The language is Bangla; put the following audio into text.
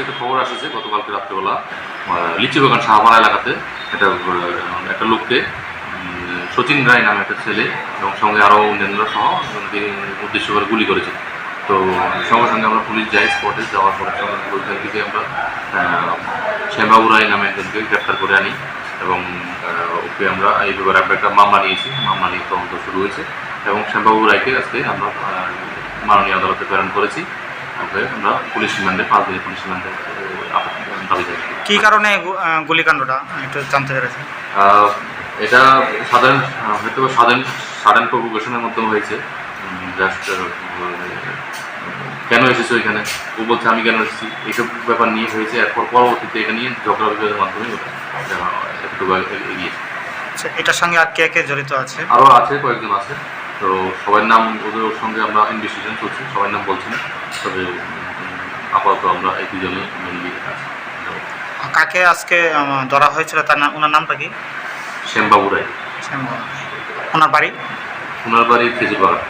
একটা খবর আসছে গতকালকে রাত্রেবেলা আহ, লিচি বাগান শাহপাড়া এলাকাতে একটা একটা লোককে সচিন রায় নামে একটা ছেলে এবং সঙ্গে আরও অন্যান্যরা সহ উদ্দেশ্য করে গুলি করেছে তো সঙ্গে সঙ্গে আমরা পুলিশ যাই স্পটে যাওয়ার পরে ওইখান থেকে আমরা শ্যামবাবু রায় নামে একজনকে গ্রেপ্তার করে আনি এবং ওকে আমরা এই ব্যাপারে আমরা একটা মামলা নিয়েছি। মামলা নিয়ে তদন্ত শুরু হয়েছে এবং শ্যামবাবু রায়কে আজকে আমরা মাননীয় আদালতে প্রেরণ করেছি। ওকে আমরা পুলিশ রিমান্ডে পাঁচ দিনের পুলিশ রিমান্ডে দাবি জানাই। কী কারণে গুলিকাণ্ডটা? একটু জানতে পেরেছেন আহ, এটা সাধারণ হয়তো সাধারণ সাধারণ প্রভোকেশনের মাধ্যমে হয়েছে। জাস্ট কেন এসেছ এখানে? ও বলছে আমি কেন এসেছি? এইসব ব্যাপার নিয়ে হয়েছে। এরপর পরবর্তীতে এটা নিয়ে ঝগড়া বিবাদের মাধ্যমে একটু এগিয়েছে আচ্ছা এটার সঙ্গে আর কে কে জড়িত আছে? আরও আছে কয়েকজন আছে। তো সবার নাম ওদের ওর সঙ্গে আমরা ইনভেস্টিগেশন করছি সবার নাম বলছি না তবে আপাতত আমরা এই দুজনে মেনলি কাকে আজকে ধরা হয়েছিল তার নাম ওনার নামটা কি? শ্যামবাবু। রায় ওনার বাড়ি? ওনার বাড়ি খেজুরবাড়া